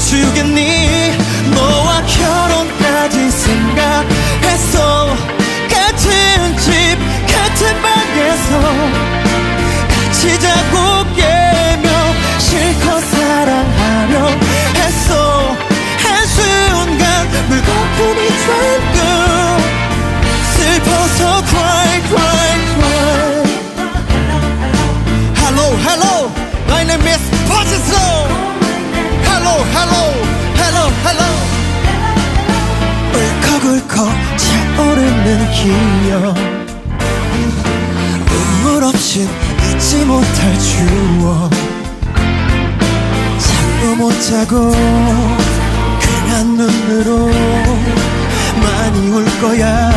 주겠니? 너와 결혼까지 생각했어 같은 집 같은 방에서 같이 자고 깨며 실컷 사랑하려 했어 한순간 물거품이 쫙끔 슬퍼서 cry cry cry. Hello hello. My name is Hello 울컥울컥 차오르는 기억 눈물 없인 잊지 못할 추억. 잠도 못 자고 그냥 눈으로 많이 울 거야